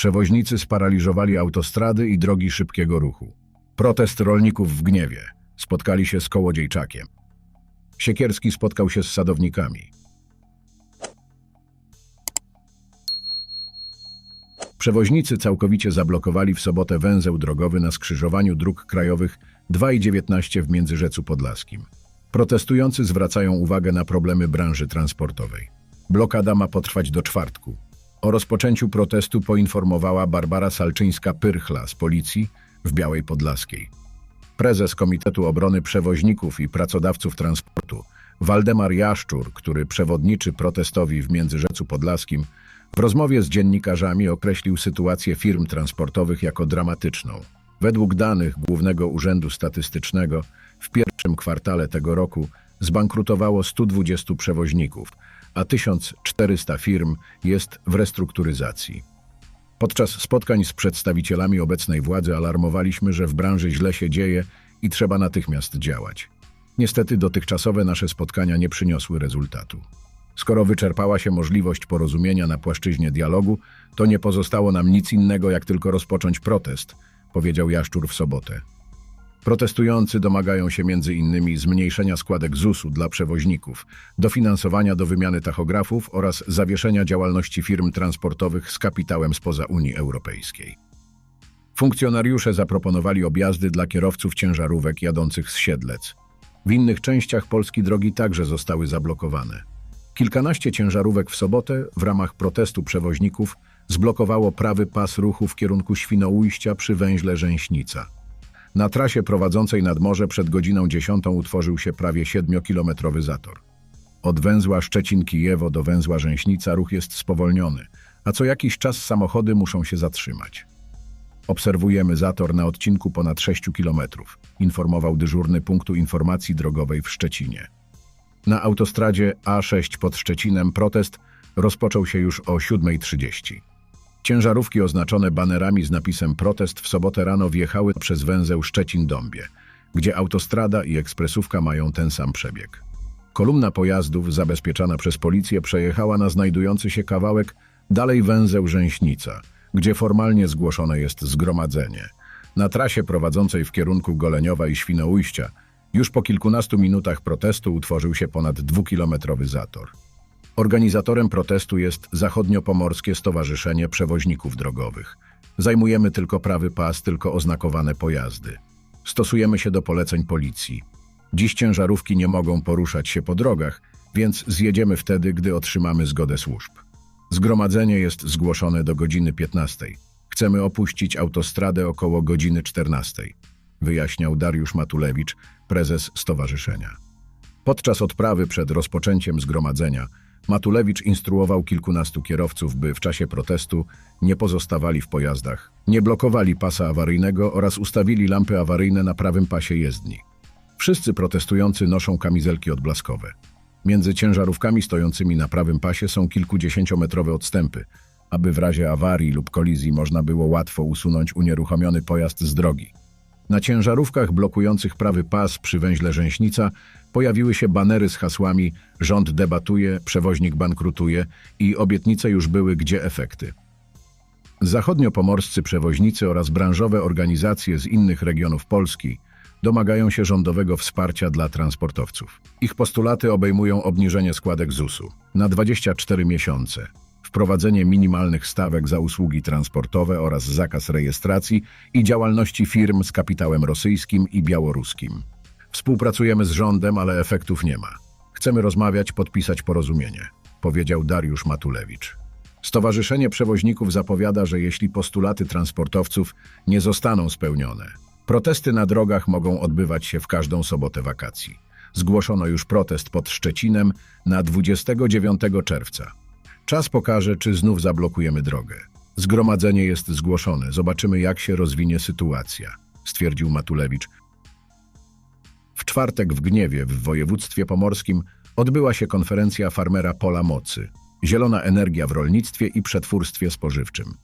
Przewoźnicy sparaliżowali autostrady i drogi szybkiego ruchu. Protest rolników w gniewie. Spotkali się z Kołodziejczakiem. Siekierski spotkał się z sadownikami. Przewoźnicy całkowicie zablokowali w sobotę węzeł drogowy na skrzyżowaniu dróg krajowych 2 i 19 w Międzyrzecu Podlaskim. Protestujący zwracają uwagę na problemy branży transportowej. Blokada ma potrwać do czwartku. O rozpoczęciu protestu poinformowała Barbara Salczyńska-Pyrchla z policji w Białej Podlaskiej. Prezes Komitetu Obrony Przewoźników i Pracodawców Transportu Waldemar Jaszczur, który przewodniczy protestowi w Międzyrzecu Podlaskim, w rozmowie z dziennikarzami określił sytuację firm transportowych jako dramatyczną. Według danych Głównego Urzędu Statystycznego w pierwszym kwartale tego roku zbankrutowało 120 przewoźników, a 1400 firm jest w restrukturyzacji. Podczas spotkań z przedstawicielami obecnej władzy alarmowaliśmy, że w branży źle się dzieje i trzeba natychmiast działać. Niestety dotychczasowe nasze spotkania nie przyniosły rezultatu. Skoro wyczerpała się możliwość porozumienia na płaszczyźnie dialogu, to nie pozostało nam nic innego, jak tylko rozpocząć protest, powiedział Jaszczur w sobotę. Protestujący domagają się m.in. zmniejszenia składek ZUS-u dla przewoźników, dofinansowania do wymiany tachografów oraz zawieszenia działalności firm transportowych z kapitałem spoza Unii Europejskiej. Funkcjonariusze zaproponowali objazdy dla kierowców ciężarówek jadących z Siedlec. W innych częściach Polski drogi także zostały zablokowane. Kilkanaście ciężarówek w sobotę w ramach protestu przewoźników zblokowało prawy pas ruchu w kierunku Świnoujścia przy węźle Rzęśnica. Na trasie prowadzącej nad morze przed godziną 10 utworzył się prawie 7-kilometrowy zator. Od węzła Szczecin-Kijewo do węzła Rzęśnica ruch jest spowolniony, a co jakiś czas samochody muszą się zatrzymać. Obserwujemy zator na odcinku ponad 6 kilometrów, informował dyżurny punktu informacji drogowej w Szczecinie. Na autostradzie A6 pod Szczecinem protest rozpoczął się już o 7.30. Ciężarówki oznaczone banerami z napisem protest w sobotę rano wjechały przez węzeł Szczecin-Dąbie, gdzie autostrada i ekspresówka mają ten sam przebieg. Kolumna pojazdów zabezpieczana przez policję przejechała na znajdujący się kawałek dalej węzeł Rzęśnica, gdzie formalnie zgłoszone jest zgromadzenie. Na trasie prowadzącej w kierunku Goleniowa i Świnoujścia już po kilkunastu minutach protestu utworzył się ponad dwukilometrowy zator. Organizatorem protestu jest Zachodniopomorskie Stowarzyszenie Przewoźników Drogowych. Zajmujemy tylko prawy pas, tylko oznakowane pojazdy. Stosujemy się do poleceń policji. Dziś ciężarówki nie mogą poruszać się po drogach, więc zjedziemy wtedy, gdy otrzymamy zgodę służb. Zgromadzenie jest zgłoszone do godziny 15. Chcemy opuścić autostradę około godziny 14, wyjaśniał Dariusz Matulewicz, prezes stowarzyszenia. Podczas odprawy przed rozpoczęciem zgromadzenia Matulewicz instruował kilkunastu kierowców, by w czasie protestu nie pozostawali w pojazdach, nie blokowali pasa awaryjnego oraz ustawili lampy awaryjne na prawym pasie jezdni. Wszyscy protestujący noszą kamizelki odblaskowe. Między ciężarówkami stojącymi na prawym pasie są kilkudziesięciometrowe odstępy, aby w razie awarii lub kolizji można było łatwo usunąć unieruchomiony pojazd z drogi. Na ciężarówkach blokujących prawy pas przy węźle Rzęśnica pojawiły się banery z hasłami Rząd debatuje, przewoźnik bankrutuje i obietnice już były, gdzie efekty. Zachodniopomorscy przewoźnicy oraz branżowe organizacje z innych regionów Polski domagają się rządowego wsparcia dla transportowców. Ich postulaty obejmują obniżenie składek ZUS-u na 24 miesiące, wprowadzenie minimalnych stawek za usługi transportowe oraz zakaz rejestracji i działalności firm z kapitałem rosyjskim i białoruskim. Współpracujemy z rządem, ale efektów nie ma. Chcemy rozmawiać, podpisać porozumienie, powiedział Dariusz Matulewicz. Stowarzyszenie Przewoźników zapowiada, że jeśli postulaty transportowców nie zostaną spełnione, protesty na drogach mogą odbywać się w każdą sobotę wakacji. Zgłoszono już protest pod Szczecinem na 29 czerwca. Czas pokaże, czy znów zablokujemy drogę. Zgromadzenie jest zgłoszone. Zobaczymy, jak się rozwinie sytuacja, stwierdził Matulewicz. W czwartek w Gniewie w województwie pomorskim odbyła się konferencja farmera Pola Mocy Zielona energia w rolnictwie i przetwórstwie spożywczym.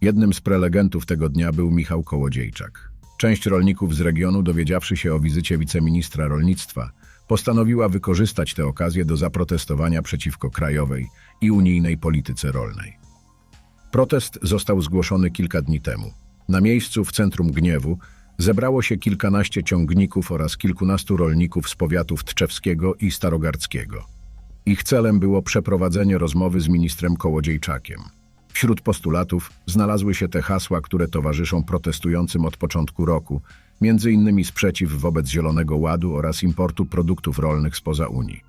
Jednym z prelegentów tego dnia był Michał Kołodziejczak. Część rolników z regionu, dowiedziawszy się o wizycie wiceministra rolnictwa, postanowiła wykorzystać tę okazję do zaprotestowania przeciwko krajowej i unijnej polityce rolnej. Protest został zgłoszony kilka dni temu. Na miejscu w centrum gniewu zebrało się kilkanaście ciągników oraz kilkunastu rolników z powiatów tczewskiego i starogardzkiego. Ich celem było przeprowadzenie rozmowy z ministrem Kołodziejczakiem. Wśród postulatów znalazły się te hasła, które towarzyszą protestującym od początku roku, między innymi sprzeciw wobec Zielonego Ładu oraz importu produktów rolnych spoza Unii.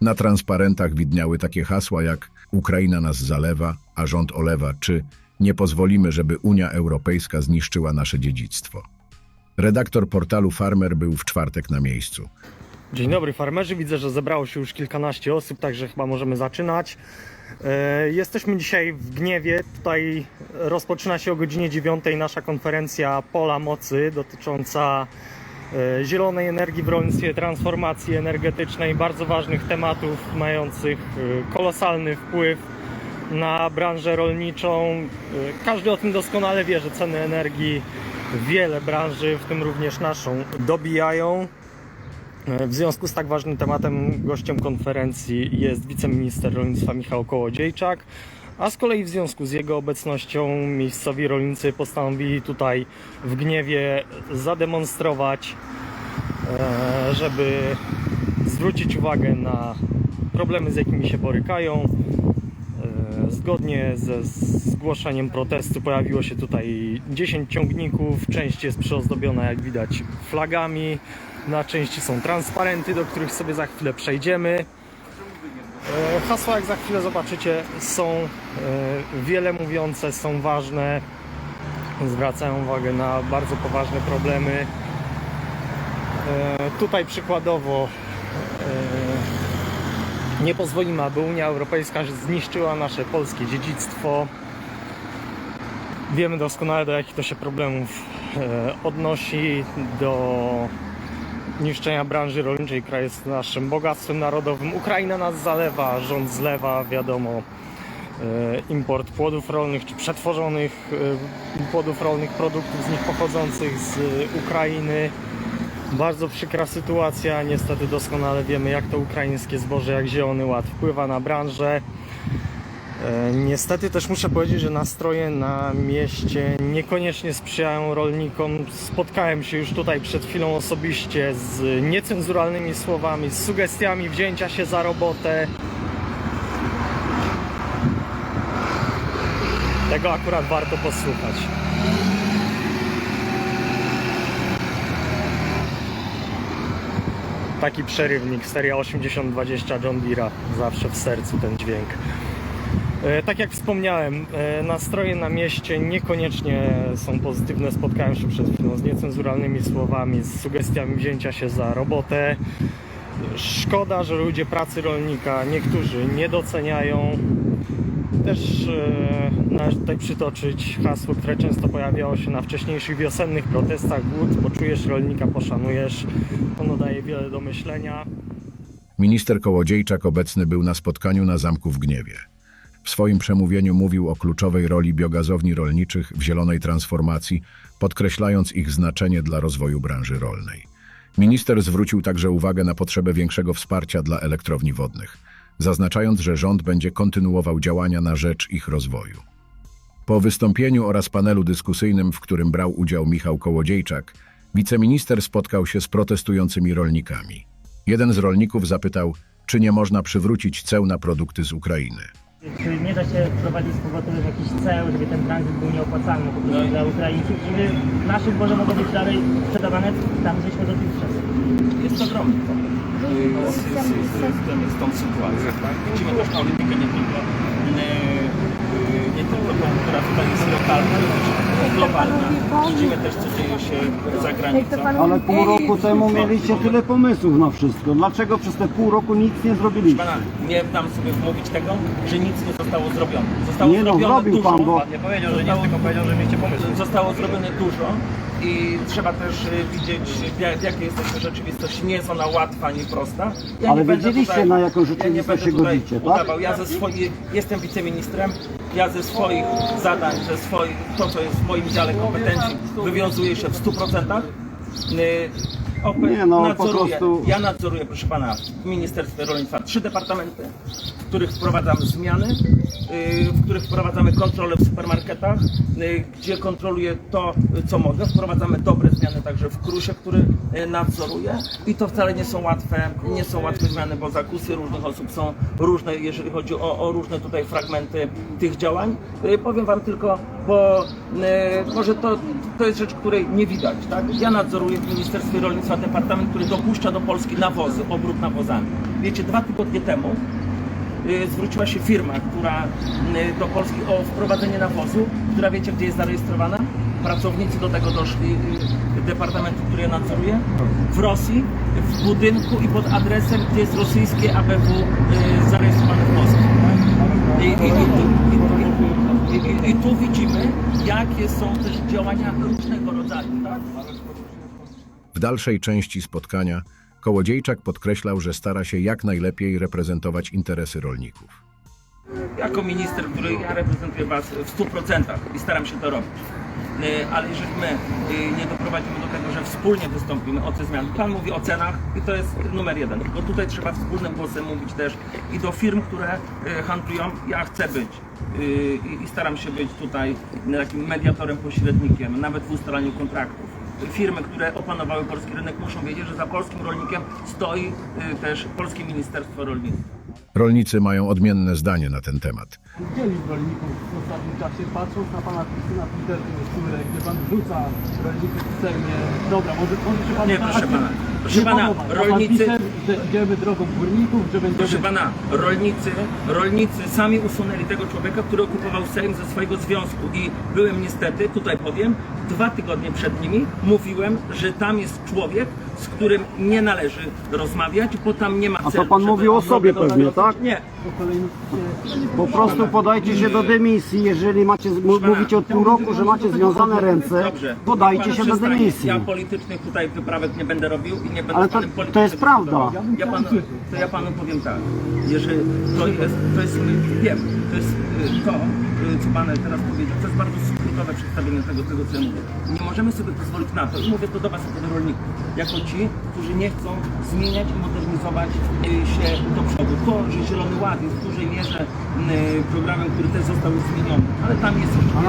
Na transparentach widniały takie hasła jak Ukraina nas zalewa, a rząd olewa, czy nie pozwolimy, żeby Unia Europejska zniszczyła nasze dziedzictwo. Redaktor portalu Farmer był w czwartek na miejscu. Dzień dobry farmerzy, widzę, że zebrało się już kilkanaście osób, także chyba możemy zaczynać. E, Jesteśmy dzisiaj w Gniewie, tutaj rozpoczyna się o godzinie 9 nasza konferencja Pola Mocy dotycząca e, zielonej energii w rolnictwie, transformacji energetycznej, bardzo ważnych tematów mających e, kolosalny wpływ na branżę rolniczą. Każdy o tym doskonale wie, że ceny energii wiele branży, w tym również naszą, dobijają. W związku z tak ważnym tematem gościem konferencji jest wiceminister rolnictwa Michał Kołodziejczak, a z kolei w związku z jego obecnością miejscowi rolnicy postanowili tutaj w Gniewie zademonstrować, e, żeby zwrócić uwagę na problemy, z jakimi się borykają. E, Zgodnie ze zgłoszeniem protestu pojawiło się tutaj 10 ciągników. Część jest przyozdobiona, jak widać, flagami. Na części są transparenty, do których sobie za chwilę przejdziemy. E, Hasła, jak za chwilę zobaczycie, są e, wiele mówiące, są ważne. Zwracają uwagę na bardzo poważne problemy. E, Tutaj przykładowo nie pozwolimy, aby Unia Europejska zniszczyła nasze polskie dziedzictwo. Wiemy doskonale, do jakich to się problemów odnosi, do niszczenia branży rolniczej, która jest naszym bogactwem narodowym. Ukraina nas zalewa, rząd zlewa, wiadomo, e, import płodów rolnych czy przetworzonych e, płodów rolnych, produktów z nich pochodzących z Ukrainy. Bardzo przykra sytuacja, niestety doskonale wiemy jak to ukraińskie zboże, jak Zielony Ład wpływa na branżę. E, Niestety też muszę powiedzieć, że nastroje na mieście niekoniecznie sprzyjają rolnikom. Spotkałem się już tutaj przed chwilą osobiście z niecenzuralnymi słowami, z sugestiami wzięcia się za robotę. Tego akurat warto posłuchać. Taki przerywnik, seria 8020 John Deere'a, zawsze w sercu ten dźwięk. E, Tak jak wspomniałem, e, nastroje na mieście niekoniecznie są pozytywne. Spotkałem się przed chwilą z niecenzuralnymi słowami, z sugestiami wzięcia się za robotę. Szkoda, że ludzie pracy rolnika niektórzy nie doceniają. Też e, należy tutaj przytoczyć hasło, które często pojawiało się na wcześniejszych wiosennych protestach. Głód, poczujesz rolnika, poszanujesz. Ono daje wiele do myślenia. Minister Kołodziejczak obecny był na spotkaniu na Zamku w Gniewie. W swoim przemówieniu mówił o kluczowej roli biogazowni rolniczych w zielonej transformacji, podkreślając ich znaczenie dla rozwoju branży rolnej. Minister zwrócił także uwagę na potrzebę większego wsparcia dla elektrowni wodnych, zaznaczając, że rząd będzie kontynuował działania na rzecz ich rozwoju. Po wystąpieniu oraz panelu dyskusyjnym, w którym brał udział Michał Kołodziejczak, wiceminister spotkał się z protestującymi rolnikami. Jeden z rolników zapytał, czy nie można przywrócić ceł na produkty z Ukrainy. Czy nie da się wprowadzić z powrotem jakichś ceł, żeby ten tranzyt był nieopłacalny po prostu dla Ukraińców, żeby nasze zboże mogło być dalej sprzedawane tam, gdzieśmy dotychczas? Jest to ogromny problem z, z, z, z, z tą sytuacją. Tak? Widzimy też politykę nie tylko, nie, nie tylko tą, która tutaj jest lokalna, ale też globalna. Widzimy też, co dzieje się za granicą. Ale pół roku temu mieliście tyle pomysłów na wszystko. Dlaczego przez te pół roku nic nie zrobiliście? Pana, nie dam sobie wmówić tego, że nic nie zostało zrobione. Zostało Nie no, zrobione zrobił dużo. pan, bo- Nie powiedział, że nic, tylko powiedział, że mieście pomysł. Zostało zrobione dużo i trzeba też y, widzieć, w ja- w jakiej jesteśmy rzeczywistości. Nie jest ona łatwa ani prosta. Ja Ale nie będę wiedzieliście, na jaką ja nie rzeczywistość będę się tutaj godzicie, tak? udawał. Ja ze swoich, jestem wiceministrem, ja ze swoich zadań, ze swoich, to co jest w moim dziale kompetencji, wywiązuję się w 100%. Y, OPE Nie, no, po nadzoruje, prostu- ja nadzoruję, proszę pana, w Ministerstwie Rolnictwa trzy departamenty, w których wprowadzamy zmiany, yy, w których wprowadzamy kontrolę w supermarketach, yy, gdzie kontroluję to, yy, co mogę. Wprowadzamy dobre zmiany także w Krusie, który yy, nadzoruję i to wcale nie są łatwe, nie są łatwe zmiany, bo zakusy różnych osób są różne, jeżeli chodzi o, o różne tutaj fragmenty tych działań. Yy, Powiem wam tylko, bo yy, może to, to jest rzecz, której nie widać. Tak? Ja nadzoruję w Ministerstwie Rolnictwa departament, który dopuszcza do Polski nawozy, obrót nawozami. Wiecie, dwa tygodnie temu y, zwróciła się firma, która y, do Polski o wprowadzenie nawozu, która wiecie gdzie jest zarejestrowana? Pracownicy do tego doszli y, departamentu, który ja nadzoruję, w Rosji, w budynku i pod adresem, gdzie jest rosyjskie ABW y, zarejestrowane w Polsce. I, i, i, tu- i, i, i, I tu widzimy, jakie są też działania różnego rodzaju. Tak? W dalszej części spotkania Kołodziejczak podkreślał, że stara się jak najlepiej reprezentować interesy rolników. jako minister, który ja reprezentuję Was w 100% i staram się to robić. Y, Ale jeżeli my y, nie doprowadzimy do tego, że wspólnie wystąpimy o te zmiany, Pan mówi o cenach i to jest numer jeden, bo tutaj trzeba wspólnym głosem mówić też i do firm, które y, handlują, ja chcę być i- staram się być tutaj takim mediatorem, pośrednikiem, nawet w ustalaniu kontraktów. Firmy, które opanowały polski rynek, muszą wiedzieć, że za polskim rolnikiem stoi też Polskie Ministerstwo Rolnictwa. Rolnicy mają odmienne zdanie na ten temat. dzielić rolników w ostatnim czasie, patrząc na pana wpisy na Twitterze, które, gdzie pan wrzuca rolników w Sejmie. Dobra, może, może się pan... Nie, proszę pana. Proszę pana, rolnicy- że idziemy drogą górników, że będziemy... Proszę pana, rolnicy, rolnicy sami usunęli tego człowieka, który okupował Sejm ze swojego związku i byłem niestety, tutaj powiem, dwa tygodnie przed nimi mówiłem, że tam jest człowiek, z którym nie należy rozmawiać, bo tam nie ma to celu, pan żeby mówił o sobie rozmawiać. pewnie, tak? Nie, Po prostu podajcie się do dymisji, jeżeli macie, mówicie od pół roku, że macie związane ręce, dobrze. podajcie Pan się do dymisji. Ja politycznych tutaj wyprawek nie będę robił i nie będę Ale to- panem to jest prawda. dyskutował. Ja panu, to ja panu powiem tak, jeżeli to jest, to jest, wiem, to jest y, to, y, co pan teraz powiedział, to jest bardzo skrótowe przedstawienie tego, tego co ja mówię. Nie możemy sobie pozwolić na to, i mówię to do was jako do rolników, jako ci, którzy nie chcą zmieniać i modernizować y, się do przodu. To, że Zielony Ład jest w dużej mierze y, programem, który też został już zmieniony, ale tam jest A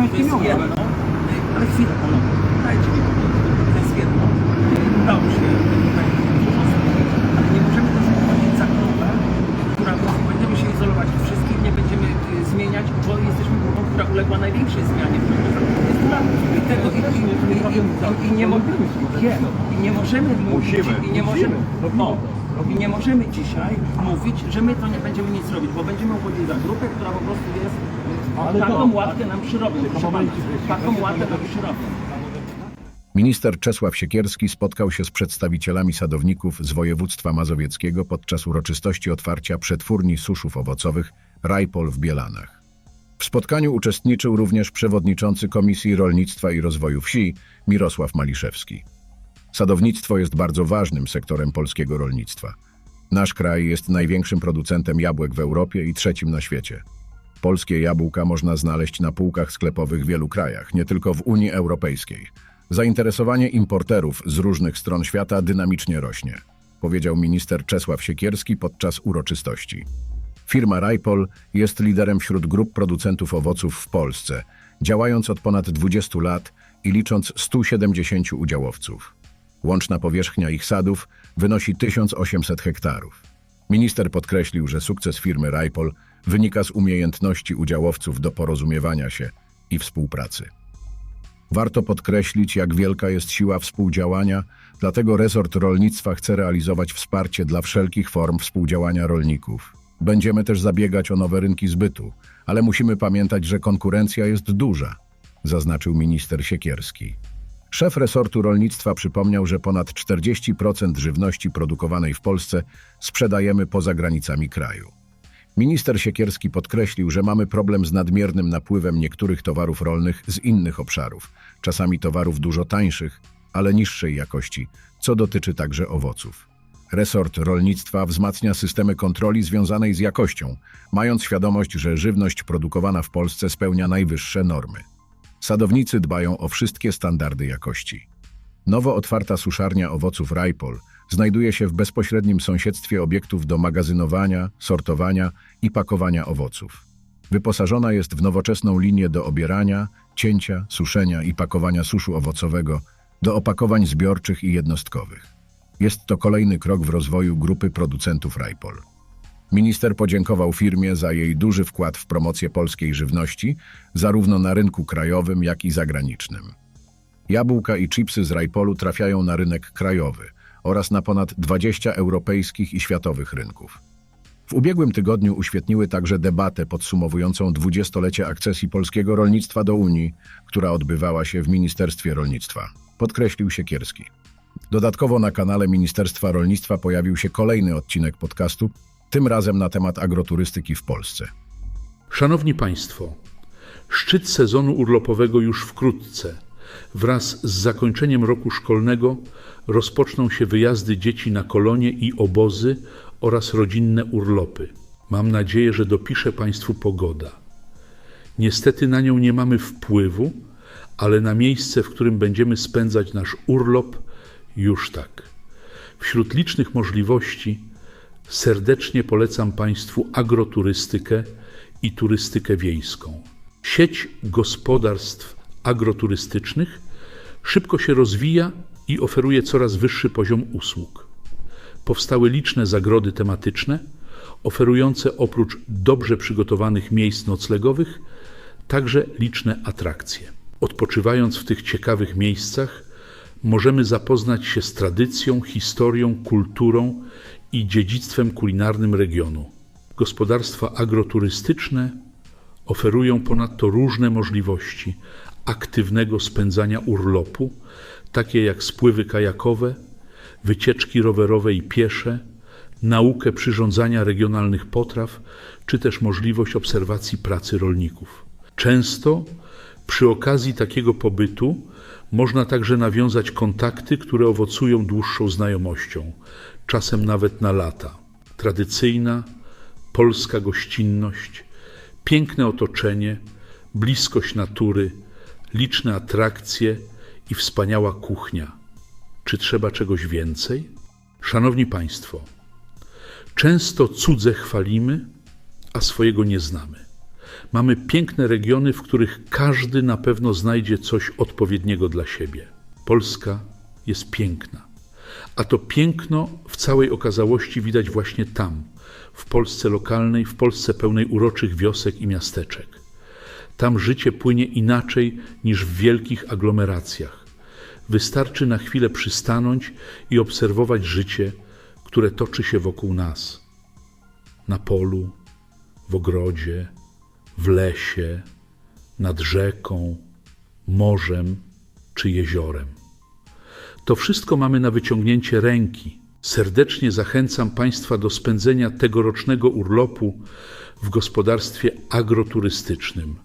mieć To jest ale chwilę panowie, dajcie mi powiedzieć, to jest jedno. Y, Udało się tutaj dużo zmienić, ale nie możemy też wchodzić za grupę, która mówi, będziemy się izolować od wszystkich, nie będziemy y, zmieniać, bo jesteśmy grupą, która uległa największej zmianie w ciągu ostatnich 20 lat. I tego i, i, i, i, i, i, nie, mo- wiem, i nie możemy mówić, i nie możemy, o, i nie możemy dzisiaj mówić, że my to nie będziemy nic robić, bo będziemy uchodzić za grupę, która po prostu jest, Ale taką to- łatkę nam przyrobią, proszę pana, momencik, taką łatkę nam przyrobią. Minister Czesław Siekierski spotkał się z przedstawicielami sadowników z województwa mazowieckiego podczas uroczystości otwarcia przetwórni suszów owocowych Rajpol w Bielanach. W spotkaniu uczestniczył również przewodniczący Komisji Rolnictwa i Rozwoju Wsi Mirosław Maliszewski. Sadownictwo jest bardzo ważnym sektorem polskiego rolnictwa. Nasz kraj jest największym producentem jabłek w Europie i trzecim na świecie. Polskie jabłka można znaleźć na półkach sklepowych w wielu krajach, nie tylko w Unii Europejskiej. Zainteresowanie importerów z różnych stron świata dynamicznie rośnie, powiedział minister Czesław Siekierski podczas uroczystości. Firma Rajpol jest liderem wśród grup producentów owoców w Polsce, działając od ponad 20 lat i licząc 170 udziałowców. Łączna powierzchnia ich sadów wynosi 1800 hektarów. Minister podkreślił, że sukces firmy Rajpol wynika z umiejętności udziałowców do porozumiewania się i współpracy. Warto podkreślić, jak wielka jest siła współdziałania, dlatego resort rolnictwa chce realizować wsparcie dla wszelkich form współdziałania rolników. Będziemy też zabiegać o nowe rynki zbytu, ale musimy pamiętać, że konkurencja jest duża, zaznaczył minister Siekierski. Szef resortu rolnictwa przypomniał, że ponad 40% żywności produkowanej w Polsce sprzedajemy poza granicami kraju. Minister Siekierski podkreślił, że mamy problem z nadmiernym napływem niektórych towarów rolnych z innych obszarów, czasami towarów dużo tańszych, ale niższej jakości, co dotyczy także owoców. Resort rolnictwa wzmacnia systemy kontroli związanej z jakością, mając świadomość, że żywność produkowana w Polsce spełnia najwyższe normy. Sadownicy dbają o wszystkie standardy jakości. Nowo otwarta suszarnia owoców Rajpol znajduje się w bezpośrednim sąsiedztwie obiektów do magazynowania, sortowania i pakowania owoców. Wyposażona jest w nowoczesną linię do obierania, cięcia, suszenia i pakowania suszu owocowego do opakowań zbiorczych i jednostkowych. Jest to kolejny krok w rozwoju grupy producentów Rajpol. Minister podziękował firmie za jej duży wkład w promocję polskiej żywności, zarówno na rynku krajowym, jak i zagranicznym. Jabłka i chipsy z Rajpolu trafiają na rynek krajowy oraz na ponad 20 europejskich i światowych rynków. W ubiegłym tygodniu uświetniły także debatę podsumowującą dwudziestolecie akcesji polskiego rolnictwa do Unii, która odbywała się w Ministerstwie Rolnictwa. Podkreślił Siekierski. Dodatkowo na kanale Ministerstwa Rolnictwa pojawił się kolejny odcinek podcastu, tym razem na temat agroturystyki w Polsce. Szanowni Państwo, szczyt sezonu urlopowego już wkrótce. Wraz z zakończeniem roku szkolnego rozpoczną się wyjazdy dzieci na kolonie i obozy oraz rodzinne urlopy. Mam nadzieję, że dopisze Państwu pogoda. Niestety na nią nie mamy wpływu, ale na miejsce, w którym będziemy spędzać nasz urlop, już tak. Wśród licznych możliwości serdecznie polecam Państwu agroturystykę i turystykę wiejską. Sieć gospodarstw agroturystycznych szybko się rozwija i oferuje coraz wyższy poziom usług. Powstały liczne zagrody tematyczne, oferujące oprócz dobrze przygotowanych miejsc noclegowych także liczne atrakcje. Odpoczywając w tych ciekawych miejscach, możemy zapoznać się z tradycją, historią, kulturą i dziedzictwem kulinarnym regionu. Gospodarstwa agroturystyczne oferują ponadto różne możliwości aktywnego spędzania urlopu, takie jak spływy kajakowe, wycieczki rowerowe i piesze, naukę przyrządzania regionalnych potraw, czy też możliwość obserwacji pracy rolników. Często przy okazji takiego pobytu można także nawiązać kontakty, które owocują dłuższą znajomością, czasem nawet na lata. Tradycyjna polska gościnność, piękne otoczenie, bliskość natury, liczne atrakcje i wspaniała kuchnia. Czy trzeba czegoś więcej? Szanowni Państwo, często cudze chwalimy, a swojego nie znamy. Mamy piękne regiony, w których każdy na pewno znajdzie coś odpowiedniego dla siebie. Polska jest piękna, a to piękno w całej okazałości widać właśnie tam, w Polsce lokalnej, w Polsce pełnej uroczych wiosek i miasteczek. Tam życie płynie inaczej niż w wielkich aglomeracjach. Wystarczy na chwilę przystanąć i obserwować życie, które toczy się wokół nas. Na polu, w ogrodzie, w lesie, nad rzeką, morzem czy jeziorem. To wszystko mamy na wyciągnięcie ręki. Serdecznie zachęcam Państwa do spędzenia tegorocznego urlopu w gospodarstwie agroturystycznym.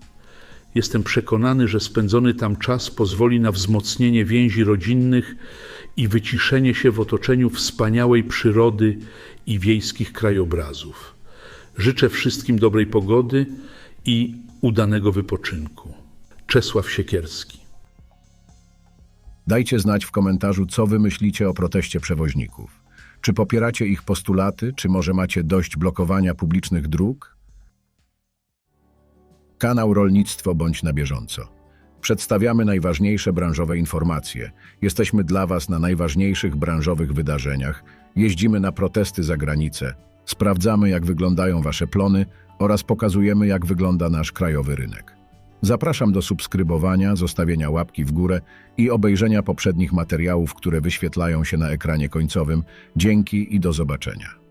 Jestem przekonany, że spędzony tam czas pozwoli na wzmocnienie więzi rodzinnych i wyciszenie się w otoczeniu wspaniałej przyrody i wiejskich krajobrazów. Życzę wszystkim dobrej pogody i udanego wypoczynku. Czesław Siekierski. Dajcie znać w komentarzu, co wy myślicie o proteście przewoźników. Czy popieracie ich postulaty, czy może macie dość blokowania publicznych dróg? Kanał Rolnictwo bądź na bieżąco. Przedstawiamy najważniejsze branżowe informacje. Jesteśmy dla Was na najważniejszych branżowych wydarzeniach. Jeździmy na protesty za granicę. Sprawdzamy, jak wyglądają Wasze plony oraz pokazujemy, jak wygląda nasz krajowy rynek. Zapraszam do subskrybowania, zostawienia łapki w górę i obejrzenia poprzednich materiałów, które wyświetlają się na ekranie końcowym. Dzięki i do zobaczenia.